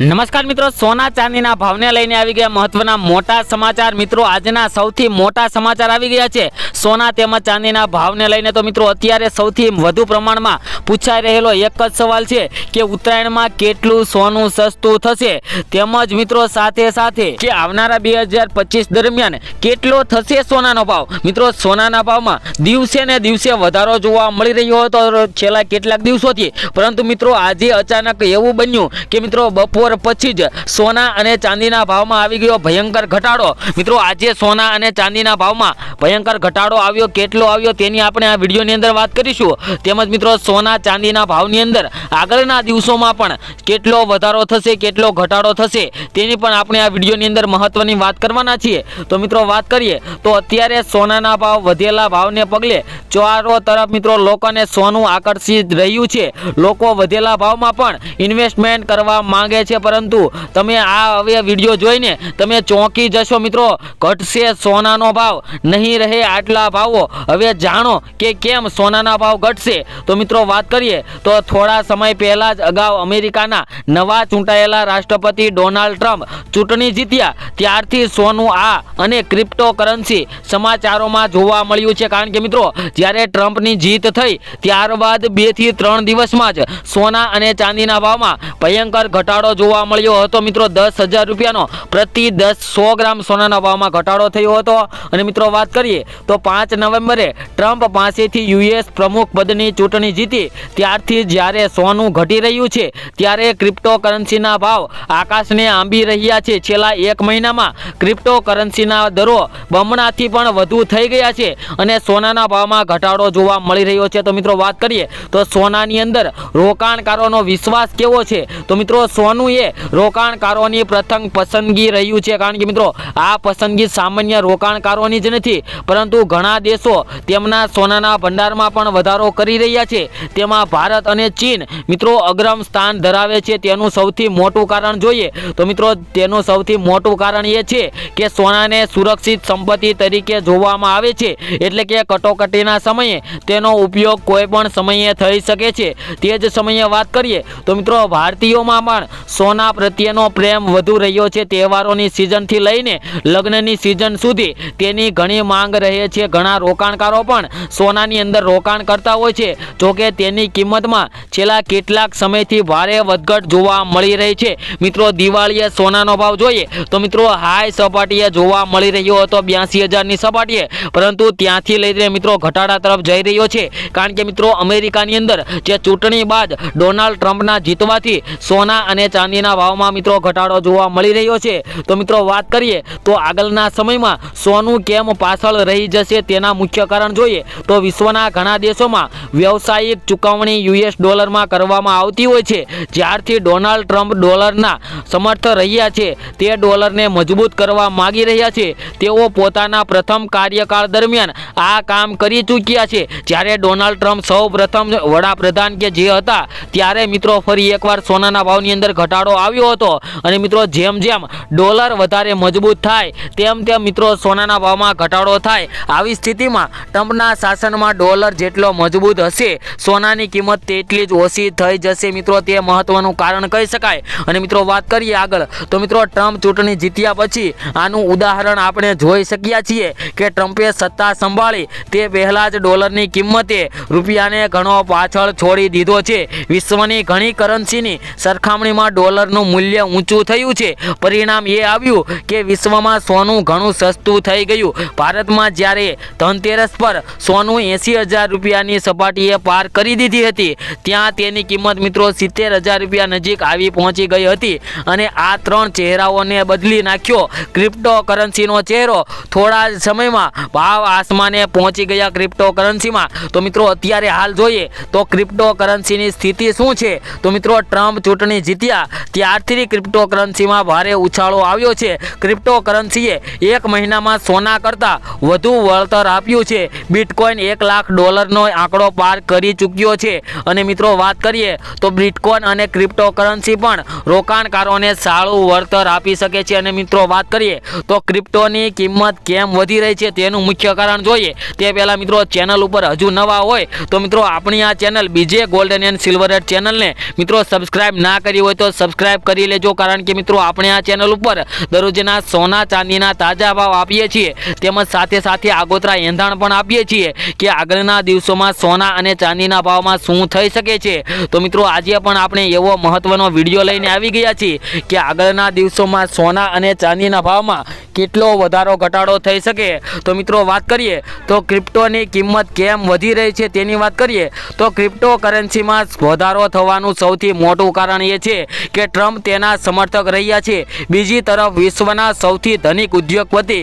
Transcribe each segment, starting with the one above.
નમસ્કાર મિત્રો, સોના ચાંદીના ભાવને લઈને આવી ગયા મહત્વના મોટા સમાચાર. મિત્રો, આજના સૌથી મોટા સમાચાર આવી ગયા છે. સોના તેમજ ચાંદીના ભાવને લઈને તો મિત્રો, અત્યારે સૌથી વધુ પ્રમાણમાં પૂછાઈ રહેલો એક જ સવાલ છે કે ઉત્તરાયણમાં કેટલું સોનું સસ્તું થશે? તેમજ મિત્રો, સાથે સાથે કે આવનારા બે હજાર પચીસ દરમિયાન કેટલો થશે સોનાનો ભાવ? મિત્રો, સોનાના ભાવમાં દિવસે ને દિવસે વધારો જોવા મળી રહ્યો હતો. છેલ્લા કેટલાક દિવસોથી. પરંતુ મિત્રો, આજે અચાનક એવું બન્યું કે મિત્રો, બપોર પછી જ સોના અને ચાંદીના ભાવમાં આવી ગયો ભયંકર ઘટાડો. મિત્રો, આજે સોના અને ચાંદીના ભાવમાં ભયંકર ઘટાડો આવ્યો. કેટલો આવ્યો તેની આપણે આ વિડીયોની અંદર વાત કરીશું. તેમજ મિત્રો, સોના, ચાંદીના ભાવની અંદર આગળના દિવસોમાં પણ કેટલો વધારો થશે, કેટલો ઘટાડો થશે, તેની પણ આપણે આ વિડીયોની અંદર મહત્વની વાત કરવાના છીએ. તો મિત્રો, વાત કરીએ તો અત્યારે સોનાના ભાવ વધેલા ભાવને પગલે ચારો તરફ મિત્રો, લોકોને સોનું આકર્ષિત રહ્યું છે. લોકો વધેલા ભાવમાં પણ ઇન્વેસ્ટમેન્ટ કરવા માંગે છે. પરંતુ તમે આ હવે વીડિયો જોઈને તમે ચોંકી જશો મિત્રો. ઘટશે સોનાનો ભાવ, નહીં રહે આટલા ભાવો. હવે જાણો કે કેમ સોનાના ભાવ ઘટશે. તો મિત્રો વાત કરીએ, તો થોડા સમય પહેલાં જ અગાઉ અમેરિકાના નવા ચૂંટાયેલા રાષ્ટ્રપતિ ડોનાલ્ડ ટ્રમ્પ ચૂંટણી જીત્યા. ત્યારથી સોનું આ અને ક્રિપ્ટો કરન્સી સમાચારોમાં જોવા મળ્યું છે. કારણ કે મિત્રો, જ્યારે ટ્રમ્પની જીત થઈ, ત્યારબાદ બેથી ત્રણ દિવસમાં જ સોના અને ચાંદીના ભાવમાં ભયંકર ઘટાડો જોવા મળ્યો હતો મિત્રો દસ હજાર રૂપિયાનો. પ્રતિ દસ સો ગ્રામ સોનાના ભાવમાં ઘટાડો થયો હતો. અને મિત્રો વાત કરીએ તો પાંચ નવેમ્બરે ટ્રમ્પ પાસેથી યુએસ પ્રમુખ પદની ચૂંટણી જીતી. ત્યારથી જ્યારે સોનું ઘટી રહ્યું છે, ત્યારે ક્રિપ્ટો કરન્સીના ભાવ આકાશને આંબી રહ્યા છે. છેલ્લા એક મહિનામાં ક્રિપ્ટો કરન્સીના દરો બમણાથી પણ વધુ થઈ ગયા છે અને સોનાના ભાવમાં ઘટાડો જોવા મળી રહ્યો છે. તો મિત્રો વાત કરીએ તો સોનાની અંદર રોકાણકારોનો વિશ્વાસ કેવો છે? તો મિત્રો સોનું એ રોકાણકારોની પ્રથમ પસંદગી રહ્યું છે. કારણ કે મિત્રો, આ પસંદગી સામાન્ય રોકાણકારોની જ નથી, પરંતુ ઘણા દેશો તેમના સોનાના ભંડારમાં પણ વધારો કરી રહ્યા છે. તેમાં ભારત અને ચીન મિત્રો અગ્રમ સ્થાન ધરાવે છે. તેનું સૌથી મોટું કારણ જોઈએ તો મિત્રો, તેનું સૌથી મોટું કારણ એ છે કે સોનાને સુરક્ષિત સંપત્તિ તરીકે જોવામાં આવે છે. એટલે કે કટોકટીના સમયે તેનો ઉપયોગ કોઈ પણ સમયે થઈ શકે છે. તે જ સમયે વાત કરીએ તો મિત્રો, ભારતીયોમાં પણ સોના પ્રત્યેનો પ્રેમ વધુ રહ્યો છે તહેવારોની સિઝનથી લઈને લગ્નની સિઝન સુધી. તેની ઘણી માંગ રહે છે ઘણા રોકાણકારો પણ સોનાની અંદર રોકાણ કરતા હોય છે. જોકે તેની કિંમતમાં છેલ્લા કેટલાક સમયથી ભારે વધઘટ જોવા મળી રહી છે. મિત્રો, દિવાળીએ સોનાનો ભાવ જોઈએ તો મિત્રો હાઈ સપાટીએ જોવા મળી રહ્યો હતો બ્યાસી હજારની સપાટીએ. પરંતુ ત્યાંથી લઈને મિત્રો ઘટાડા તરફ જઈ રહ્યો છે. કારણ કે મિત્રો, અમેરિકાની અંદર જે ચૂંટણી બાદ ડોનાલ્ડ ટ્રમ્પના જીતવાથી સોના અને ચાંદીના ભાવમાં મિત્રો ઘટાડો જોવા મળી રહ્યો છે. તો મિત્રો વાત કરીએ તો આગળના સમયમાં સોનું કેમ પાછળ રહી જશે તેના મુખ્ય કારણ જોઈએ. તો વિશ્વના ઘણા દેશોમાં વ્યવસાયિક ચૂકવણી યુએસ ડોલરમાં કરવામાં આવતી હોય છે. જ્યારથી ડોનાલ્ડ ટ્રમ્પ ડોલરના સમર્થ રહ્યા છે, તે ડોલરને મજબૂત કરવા માગી રહ્યા છે. તેઓ પોતાના પ્રથમ કાર્યકાળ દરમિયાન આ કામ કરી ચૂક્યા છે. જ્યારે ડોનાલ્ડ ટ્રમ્પ સૌ પ્રથમ વડાપ્રધાન કે જે હતા, ત્યારે મિત્રો ફરી એકવાર સોનાના ભાવની અંદર ઘટાડો આવ્યો હતો. અને મિત્રો, જેમ જેમ ડોલર વધારે મજબૂત થાય, તેમ તેમ મિત્રો સોનાના ભાવમાં ઘટાડો થાય. આવી સ્થિતિમાં ટ્રમ્પના શાસનમાં ડોલર જેટલો મજબૂત હશે, સોનાની કિંમત તેટલી જ ઓછી થઈ જશે મિત્રો. તે મહત્વનું કારણ કહી શકાય. અને મિત્રો, વાત કરીએ આગળ. તો મિત્રો, ટ્રમ્પ ચૂંટણી જીત્યા પછી આનું ઉદાહરણ આપણે જોઈ શક્યા છીએ કે ટ્રમ્પે સત્તા સંભાળી, તે પહેલાં જ ડોલરની કિંમતે રૂપિયાને ઘણો પાછળ છોડી દીધો છે. વિશ્વની ઘણી કરન્સીની સરખામણીમાં ડોલરનું મૂલ્ય ઊંચું થયું છે. પરિણામ એ આવ્યું કે વિશ્વમાં સોનું ઘણું સસ્તું થઈ ગયું. ભારતમાં જ્યારે ધનતેરસ પર સોનું એંસી હજાર રૂપિયાની સપાટીએ પાર કરી દીધી હતી, ત્યાં તેની કિંમત મિત્રો સિત્તેર હજાર રૂપિયા નજીક આવી પહોંચી ગઈ હતી અને આ ત્રણ ચહેરાઓને બદલી નાખ્યો. ક્રિપ્ટો કરન્સીનો ચહેરો થોડા જ સમયમાં ભાવ આસમાને પહોંચી ગયા ક્રિપ્ટો કરન્સીમાં તો મિત્રો અત્યારે હાલ જોઈએ તો ક્રિપ્ટો કરન્સીની સ્થિતિ શું છે? તો મિત્રો ટ્રમ્પ ચૂંટણી જીત્યા ત્યારથી ક્રિપ્ટોકરન્સીમાં ભારે ઉછાળો આવ્યો છે. ક્રિપ્ટોકરન્સીએ એક મહિનામાં સોના કરતાં વધુ વળતર આપ્યું છે. બિટકોઇન એક લાખ ડોલરનો આંકડો પાર કરી ચૂક્યો છે. અને મિત્રો, વાત કરીએ તો બિટકોઇન અને ક્રિપ્ટોકરન્સી પણ રોકાણકારોને સારું વળતર આપી શકે છે. અને મિત્રો, વાત કરીએ તો ક્રિપ્ટોની કિંમત કેમ વધી રહી છે તેનું મુખ્ય કારણ જોઈએ. તે પહેલાં મિત્રો, ચેનલ ઉપર હજુ નવા હોય તો મિત્રો, આપણી આ ચેનલ બીજે ગોલ્ડન એન્ડ સિલ્વર ચેનલને મિત્રો સબસ્ક્રાઇબ ના કરી હોય તો સબસ્ક્રાઇબ કરી લેજો, કારણ કે મિત્રો આપણે આ ચેનલ ઉપર દરરોજના સોના ચાંદીના તાજા ભાવ આપીએ છીએ. તેમજ સાથે સાથે આગોતરા એંધાણ પણ આપીએ છીએ કે આગળના દિવસોમાં સોના અને ચાંદીના ભાવમાં શું થઈ શકે છે. તો મિત્રો આજે પણ આપણે એવો મહત્વનો વીડિયો લઈને આવી ગયા છીએ કે આગળના દિવસોમાં સોના અને ચાંદીના ભાવમાં કેટલો વધારો, ઘટાડો થઈ શકે. તો મિત્રો વાત કરીએ, તો ક્રિપ્ટોની કિંમત કેમ વધી રહી છે તેની વાત કરીએ, તો ક્રિપ્ટો કરન્સીમાં વધારો થવાનું સૌથી મોટું કારણ એ છે કે ટ્રમ્પ તેના સમર્થક રહ્યા છે. બીજી તરફ વિશ્વના સૌથી ધનિક ઉદ્યોગપતિ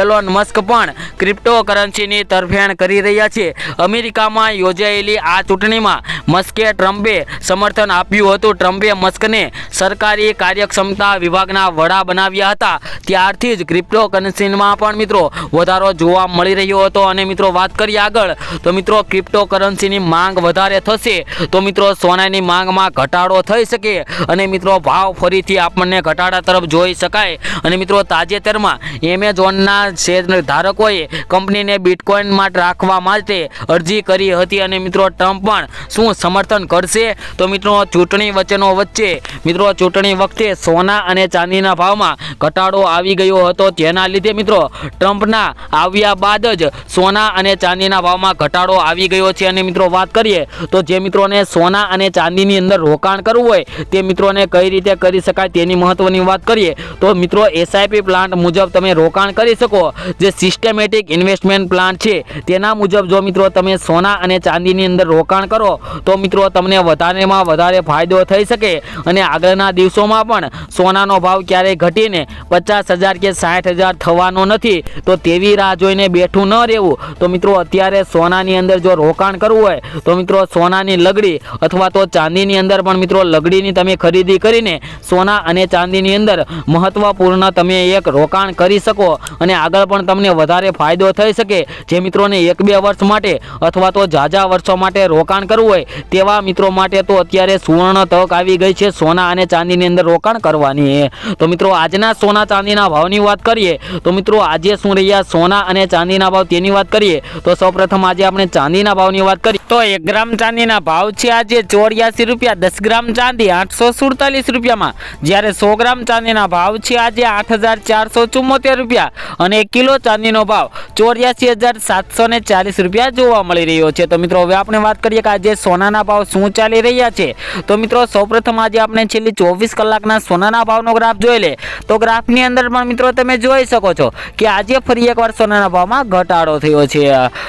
એલોન મસ્ક પણ ક્રિપ્ટોકરન્સીની તરફેણ કરી રહ્યા છે. અમેરિકામાં યોજાયેલી આ ચૂંટણીમાં મસ્કે ટ્રમ્પે સમર્થન આપ્યું હતું. ટ્રમ્પે મસ્કને સરકારી કાર્યક્ષમતા વિભાગના વડા બનાવ્યા હતા. ત્યારથી જ ક્રિપ્ટોકરન્સીમાં પણ મિત્રો વધારો જોવા મળી રહ્યો હતો. અને મિત્રો વાત કરીએ આગળ, તો મિત્રો ક્રિપ્ટોકરન્સીની માંગ વધારે થશે. તો મિત્રો સોનાની માંગમાં ઘટાડો થઈ શકે. અને મિત્રો ભાવ ફરીથી આપણને ઘટાડા તરફ જોઈ શકાય. અને મિત્રો, તાજેતરમાં એમેઝોનના શેર ધારકોએ કંપનીને બિટકોઇનમાં રાખવા માટે અરજી કરી હતી. અને મિત્રો, ટ્રમ્પ પણ શું સમર્થન કરશે? તો મિત્રો, ચૂંટણી વચ્ચેનો વચ્ચે, મિત્રો, ચૂંટણી વખતે સોના અને ચાંદીના ભાવમાં ઘટાડો આવી ગયો હતો. તેના લીધે મિત્રો, ટ્રમ્પના આવ્યા બાદ જ સોના અને ચાંદીના ભાવમાં ઘટાડો આવી ગયો છે. અને મિત્રો, વાત કરીએ તો જે મિત્રોને સોના અને ચાંદીની અંદર રોકાણ કરવું હોય, તે મિત્રોને કઈ રીતે કરી શકાય તેની મહત્વની વાત કરીએ, તો મિત્રો એસઆઈપી પ્લાન્ટ મુજબ તમે રોકાણ કરી શકો. જે સિસ્ટમેટિક ઇન્વેસ્ટમેન્ટ પ્લાન છે, તેના મુજબ જો મિત્રો તમે સોના અને ચાંદીની અંદર રોકાણ કરો, તો મિત્રો તમને વધારેમાં વધારે ફાયદો થઈ શકે. અને આગળના દિવસોમાં પણ સોનાનો ભાવ ક્યારેય ઘટીને પચાસ હજાર કે સાઠ હજાર થવાનો નથી, તો તેવી રાહ જોઈને બેઠું ન રહેવું. તો મિત્રો અત્યારે સોનાની અંદર જો રોકાણ કરવું હોય, તો મિત્રો સોનાની લગડી અથવા તો ચાંદીની અંદર પણ મિત્રો લગડીની તમે ખરીદી કરીને સોના અને ચાંદીની અંદર મહત્વપૂર્ણ તમે એક રોકાણ કરી શકો અને આગળ પણ તમને વધારે ફાયદો થઈ શકે. જે મિત્રોને એક બે વર્ષ માટે અથવા તો ઝાઝા વર્ષો માટે રોકાણ કરવું હોય, તેવા મિત્રો માટે તો અત્યારે સુવર્ણ તક આવી ગઈ છે સોના અને ચાંદીની અંદર રોકાણ કરવાની. તો મિત્રો, આજના સોના ચાંદીના ભાવની વાત કરીએ, તો મિત્રો, આજે શું રહ્યા? સોના અને ચાંદીના ભાવ તેની વાત કરીએ, તો સૌપ્રથમ આજે આપણે ચાંદીના ભાવની વાત કરીએ તો એક ગ્રામ ચાંદીના ભાવ છે આજે ચોર્યાસી રૂપિયા, દસ ગ્રામ ચાંદી આઠસો સુડતાલીસ રૂપિયામાં. જ્યારે સો ગ્રામ ચાંદીના ભાવ છે આજે આઠ હજાર ચારસો ચુમ્મોતેર રૂપિયા અને કિલો ચાંદીનો ભાવ ચોર્યાસી હજાર સાતસો ને ચાલીસ રૂપિયા જોવા મળી રહ્યો છે. તો મિત્રો, હવે આપણે વાત કરીએ કે આજે સોનાના ભાવ શું ચાલી રહ્યા છે. તો મિત્રો, સૌપ્રથમ આજે આપણે છેલ્લી ચોવીસ કલાકના સોનાના ભાવનો ગ્રાફ જોઈ લે તો ગ્રાફની અંદર પણ મિત્રો, તમે જોઈ શકો છો કે આજે ફરી એકવાર સોનાના ભાવમાં ઘટાડો થયો છે.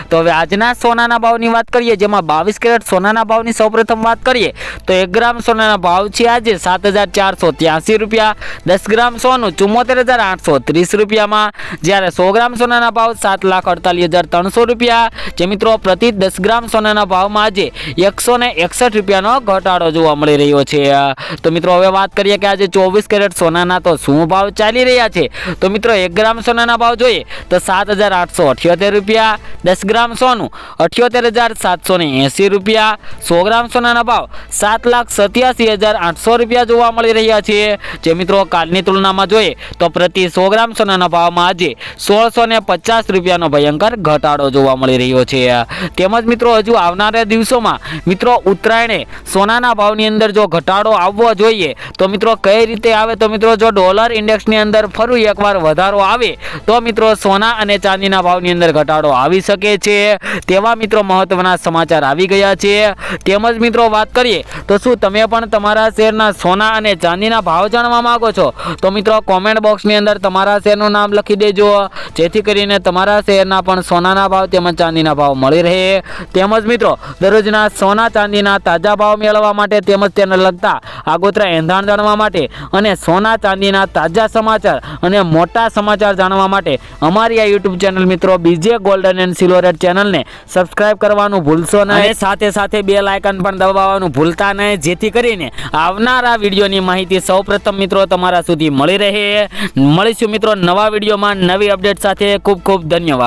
તો હવે આજના સોનાના ભાવની વાત કરીએ, જેમાં બાવીસ કેરેટ સોનાના ભાવની સૌપ્રથમ વાત કરીએ, તો એક ગ્રામ સોનાના ભાવ છે આજે સાત હજાર ચારસો ત્યાસી રૂપિયા, દસ ગ્રામ સોનું ચુમ્મોતેર હજાર આઠસો ત્રીસ રૂપિયામાં. જ્યારે સો ગ્રામ સોનાના ભાવ સાત લાખ અડતાલીસ હજાર ત્રણસો રૂપિયા. જે મિત્રો પ્રતિ દસ ગ્રામ સોનાના ભાવમાં આજે એકસો ને એકસઠ રૂપિયાનો ઘટાડો જોવા મળી રહ્યો છે. તો મિત્રો હવે વાત કરીએ કે આજે ચોવીસ કેરેટ સોનાના તો શું ભાવ ચાલી રહ્યા છે? તો મિત્રો એક ગ્રામ સોનાના ભાવ જોઈએ તો સાત હજાર આઠસો અઠ્યોતેર રૂપિયા, દસ ગ્રામ સોનું અઠ્યોતેર હજાર સાતસો ને એંસી રૂપિયા. સો ગ્રામ સોનાના ભાવ સાત લાખ સત્યાસી હજાર આઠસો રૂપિયા જોવા મળી રહ્યા છે. જે મિત્રો કાલની તુલનામાં જોઈએ તો પ્રતિ સો ગ્રામ સોનાના ભાવમાં આજે સોળસો ને પચાસ રૂપિયાનો ભયંકર ઘટાડો જોવા મળી રહ્યો છે. તેમજ મિત્રો હજુ આવનારા દિવસોમાં મિત્રો ઉત્તરાયણે સોનાના ભાવની અંદર જો ઘટાડો આવવો જોઈએ તો મિત્રો કઈ રીતે આવે? તો મિત્રો જો ડોલર ઇન્ડેક્સની અંદર ફરી એકવાર વધારો આવે તો મિત્રો સોના અને ચાંદીના ભાવની અંદર ઘટાડો આવી શકે છે. તેવા મિત્રો મહત્વના સમાચાર આવી ગયા છે. તેમજ મિત્રો વાત કરીએ તો શું તમે પણ તમારા શેરના સોના અને ચાંદીના ભાવ જાણવા માંગો છો? તો મિત્રો કોમેન્ટ બોક્સની અંદર તમારા શેરનું નામ લખી દેજો. જેથી કરીને તમારા શેરના પણ સોનાના ભાવ તેમજ ચાંદીના ભાવ મળી રહે. તેમજ મિત્રો, દરરોજના સોના, ચાંદીના તાજા ભાવ મેળવવા માટે તેમજ તેને લગતા આગોતરા એંધાણ જાણવા માટે અને સોના, ચાંદીના તાજા સમાચાર અને મોટા સમાચાર જાણવા માટે અમારી આ યુટ્યુબ ચેનલ મિત્રો બીજે ગોલ્ડન એન્ડ સિલ્વર ચેનલને સબસ્ક્રાઇબ કરવાનું ભૂલશો નહીં. સાથે સાથે બે લાયકન પણ દબાવવાનું ભૂલતા નહીં. જેથી કરીને આવનારા વિડીયોની માહિતી સૌપ્રથમ મિત્રો તમારા સુધી મળી રહે. મળીશું મિત્રો નવા વિડીયોમાં નવી અપડેટ સાથે ખૂબ ખૂબ ધન્યવાદ.